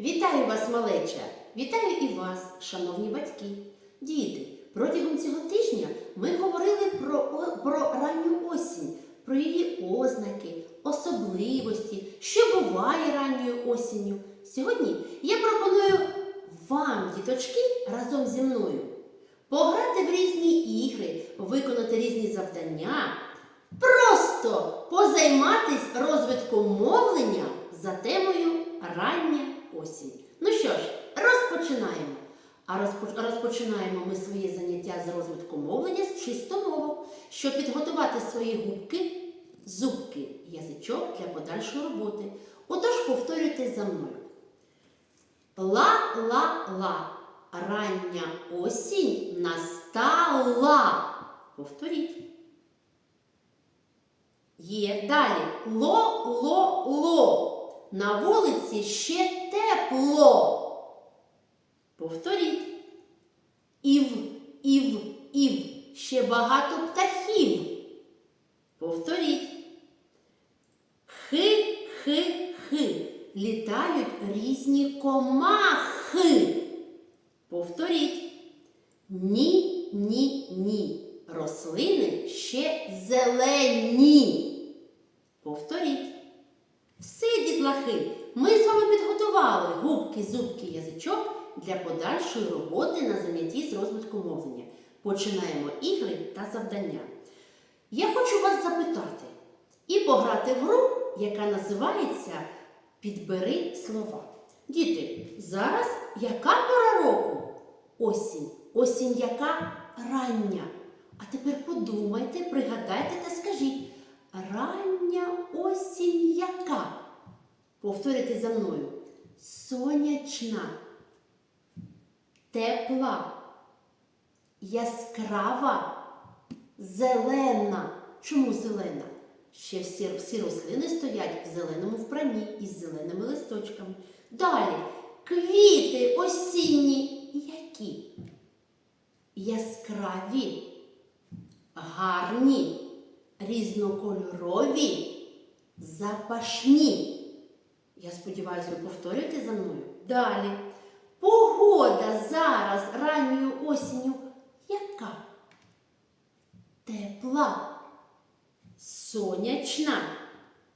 Вітаю вас, малеча! Вітаю і вас, шановні батьки. Діти, протягом цього тижня ми говорили про, про ранню осінь, про її ознаки, особливості, що буває ранньою осінню. Сьогодні я пропоную вам, діточки, разом зі мною пограти в різні ігри, виконати різні завдання, просто позайматись розвитком мовлення за темою рання осінь. Ну що ж, розпочинаємо. А розпочинаємо ми своє заняття з розвитку мовлення з чистомовок, щоб підготувати свої губки, зубки, язичок для подальшої роботи. Отож, повторюйте за мною. Ла-ла-ла. Рання осінь настала. Повторіть. Є далі ло-ло-ло. На вулиці ще тепло. Повторіть. Ів, ів, ів. Ще багато птахів. Повторіть. Хи, хи, хи. Літають різні комахи. Повторіть. Ні, ні, ні. Рослини ще зелені. Повторіть. Дітлахи, ми з вами підготували губки, зубки, язичок для подальшої роботи на занятті з розвитку мовлення. Починаємо ігри та завдання. Я хочу вас запитати і пограти в гру, яка називається Підбери слова. Діти, зараз яка пора року? Осінь. Осінь яка рання. А тепер подумайте, пригадайте та скажіть, рання осінь? Повторюйте за мною. Сонячна, тепла, яскрава, зелена. Чому зелена? Ще всі, всі рослини стоять в зеленому вбранні із зеленими листочками. Далі квіти осінні які? Яскраві, гарні, різнокольорові, запашні. Я сподіваюся, ви повторюєте за мною. Далі. Погода зараз ранньою осінню яка? Тепла, сонячна,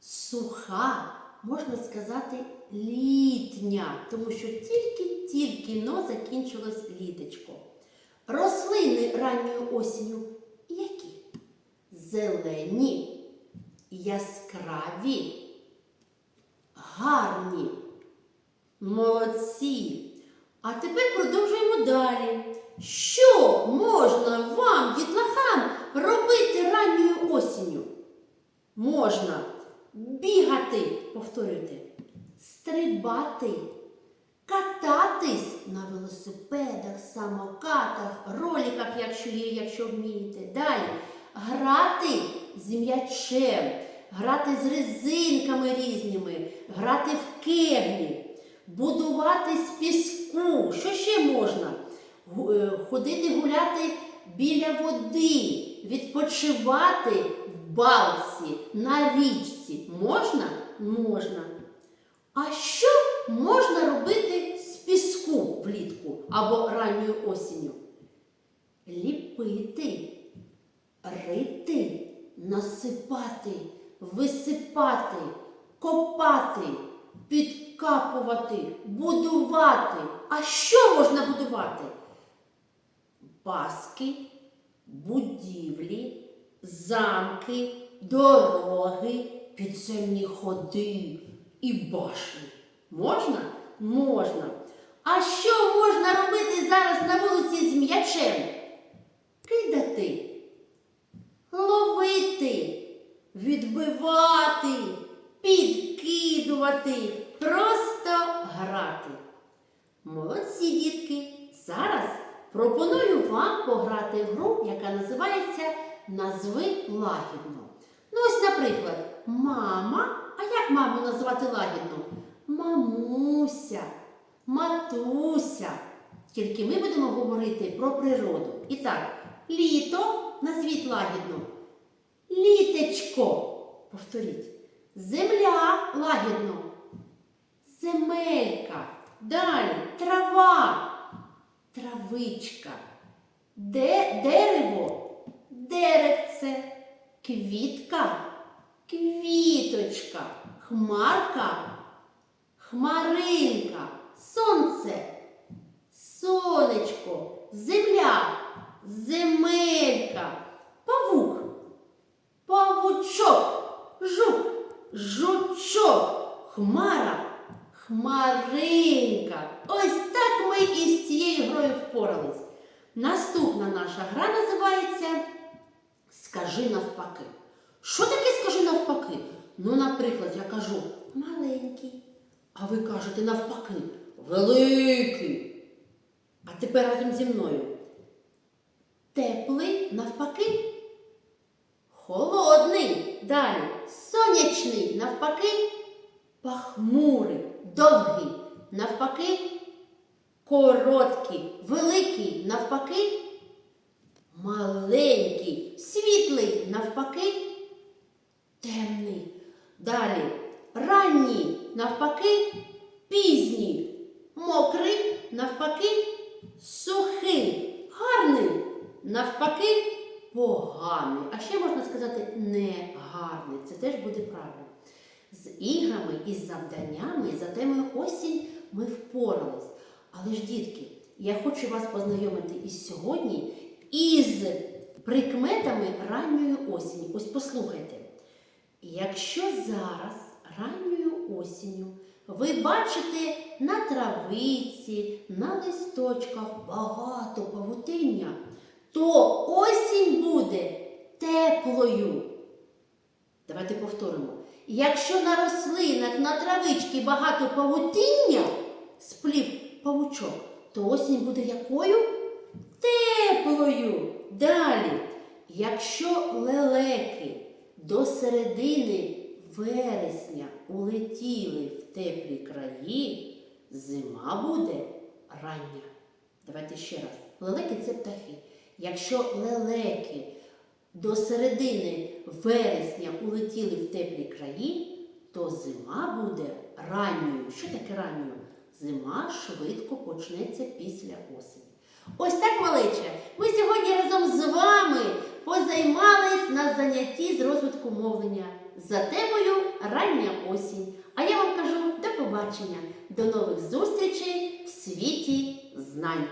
суха, можна сказати, літня, тому що тільки-тільки но закінчилось літочко. Рослини ранньою осінню які? Зелені, яскраві, гарні, молодці. А тепер продовжуємо далі. Що можна вам, дітлахам, робити ранньою осінню? Можна бігати, повторюйте, стрибати, кататись на велосипедах, самокатах, роликах, якщо є, якщо вмієте. Далі грати з м'ячем, грати з резинками різними, грати в кеглі, будувати з піску. Що ще можна? Е, Ходити гуляти біля води, відпочивати в балці, на річці. Можна? Можна. А що можна робити з піску влітку або ранньою осінню? Ліпити, рити, насипати, висипати, копати, підкапувати, будувати. А що можна будувати? Паски, будівлі, замки, дороги, підземні ходи і башні. Можна? Можна. А що можна робити зараз на вулиці з м'ячем? Кидати, ловити, відбивати, підкидувати, просто грати. Молодці, дітки! Зараз пропоную вам пограти в гру, яка називається Назви лагідно. Ну, ось, наприклад, мама. А як маму називати лагідно? Мамуся, матуся. Тільки ми будемо говорити про природу. І так, літо назвіть лагідно. Літечко. Повторіть. Земля лагідно. Земелька. Далі трава, травичка. Де дерево? Деревце. Квітка, квіточка. Хмарка, хмаринка. Сонце, сонечко, земля, земелька. Жучок, хмара, хмаринка. Ось так ми із цією грою впорались. Наступна наша гра називається Скажи навпаки. Що таке скажи навпаки? Ну, наприклад, я кажу маленький, а ви кажете навпаки великий. А тепер разом зі мною. Теплий навпаки. Холодний. Далі. Сонячний навпаки. Пахмурий. Довгий. Навпаки. Короткий. Великий навпаки. Маленький. Світлий навпаки. Темний. Далі. Ранній навпаки. Пізній. Мокрий навпаки. Сухий. Гарний. Навпаки. Поганий. А ще можна сказати негарний. Це теж буде правильно. З іграми і з завданнями за темою осінь ми впорались. Але ж, дітки, я хочу вас познайомити із сьогодні із прикметами ранньої осені. Ось послухайте. Якщо зараз ранньою осінню ви бачите на травиці, на листочках багато павутиння, то осінь буде теплою. Давайте повторимо. Якщо на рослинах, на травичці багато павутиння, сплів павучок, то осінь буде якою? Теплою. Далі, якщо лелеки до середини вересня улетіли в теплі краї, зима буде рання. Давайте ще раз. Лелеки це птахи. Якщо лелеки до середини вересня улетіли в теплі краї, то зима буде ранньою. Що таке ранньою? Зима швидко почнеться після осені. Ось так, малече, ми сьогодні разом з вами позаймались на занятті з розвитку мовлення за темою Рання осінь. А я вам кажу до побачення, до нових зустрічей в світі знань.